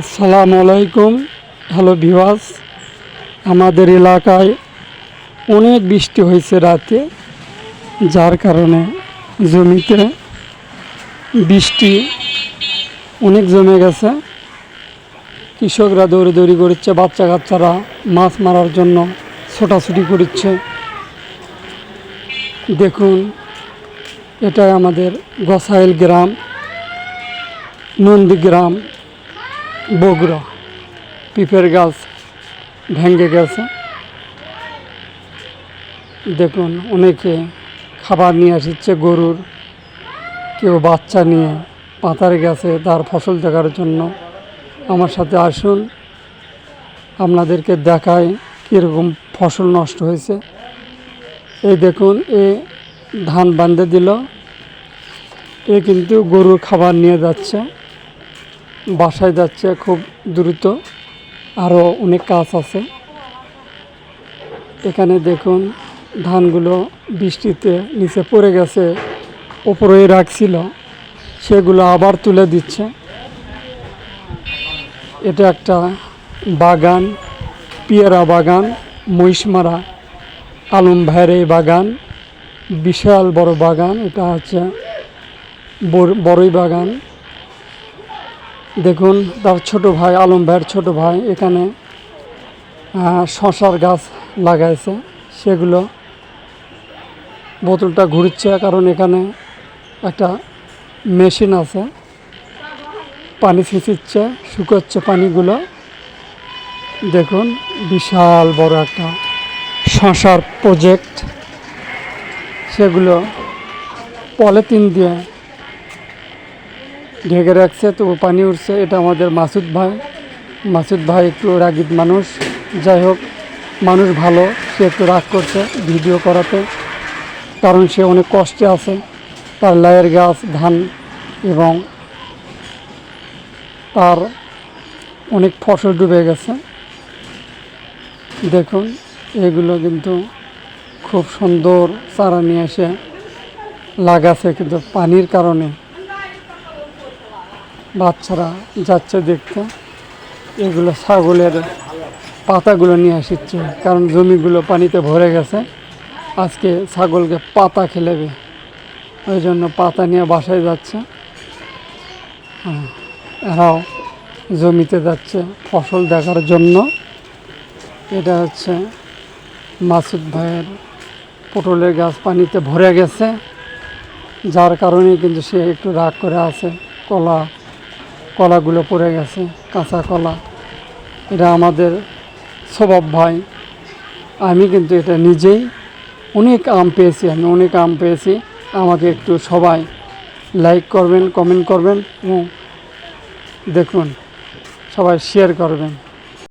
আসসালামু আলাইকুম। হ্যালো ভিওয়াস আমাদের এলাকায় অনেক বৃষ্টি হয়েছে রাতে, যার কারণে জমিতে বৃষ্টি অনেক জমে গেছে। কৃষকরা দৌড়ে দৌড়ি করছে বাচ্চা কাচ্চারা মাছ মারার জন্য ছোটাছুটি করছে। দেখুন, এটাই আমাদের গসাইল গ্রাম নন্দীগ্রাম বগুড়া পিপের গাছ ভেঙে গেছে। দেখুন, অনেকে খাবার নিয়ে আসছে গরুর, কেউ বাচ্চা নিয়ে পাতার গেছে তার ফসল দেখার জন্য। আমার সাথে আসুন, আপনাদেরকে দেখায় কীরকম ফসল নষ্ট হয়েছে। এই দেখুন, এ ধান বান্ধে দিল, এ কিন্তু গরুর খাবার নিয়ে যাচ্ছে। বাসায় যাচ্ছে খুব দ্রুত। আরও অনেক কাজ আছে। এখানে দেখুন, ধানগুলো বৃষ্টিতে নিচে পড়ে গেছে ওপরে রাখছিল। সেগুলো আবার তুলে দিচ্ছে। এটা একটা বাগান, পিয়ারা বাগান, মহিষমারা, আলম ভাইয়ের এই বাগান। বিশাল বড় বাগান, এটা হচ্ছে বড়- বড়ই বাগান। দেখুন, তার ছোট ভাই, আলম ভাইয়ের ছোট ভাই এখানে শশার গাছ লাগাইছে। সেগুলো বোতলটা ঘুরছে, কারণ এখানে একটা মেশিন আছে। পানি ছিঁচিচ্ছে, শুকোচ্ছে পানিগুলো। দেখুন, বিশাল বড় একটা শশার প্রজেক্ট। সেগুলো পলিথিন দিয়ে ঢেকে রাখছে তো পানি উঠছে। এটা আমাদের মাসুদ ভাই। মাসুদ ভাই একটু রাগিদ মানুষ। যাই হোক, মানুষ ভালো, সে একটু রাগ করছে ভিডিও করাতে। কারণ সে অনেক কষ্টে আছে। তার লায়ের গাছ, ধান এবং তার অনেক ফসল ডুবে গেছে। দেখুন, এগুলো কিন্তু খুব সুন্দর চারা নিয়ে এসে লাগাছে কিন্তু পানির কারণে। বাচ্চারা যাচ্ছে দেখতে। এগুলো ছাগলের পাতাগুলো নিয়ে আসছে কারণ জমিগুলো পানিতে ভরে গেছে। আজকে ছাগলকে পাতা খেলেবে ওই জন্য পাতা নিয়ে বাসায় যাচ্ছে। হ্যাঁ, এরাও জমিতে যাচ্ছে ফসল দেখার জন্য। এটা হচ্ছে মাসুদ ভাইয়ের পটলের গাছ পানিতে ভরে গেছে যার কারণে কিন্তু সে একটু রাগ করে আছে কলা কলাগুলো পড়ে গেছে, কাঁচা কলা। এটা আমাদের স্বভাব ভাই। আমি কিন্তু এটা নিজেই অনেক আম পেয়েছি, আমি অনেক আম পেয়েছি। আমাকে একটু সবাই লাইক করবেন কমেন্ট করবেন এবং দেখুন, সবাই শেয়ার করবেন।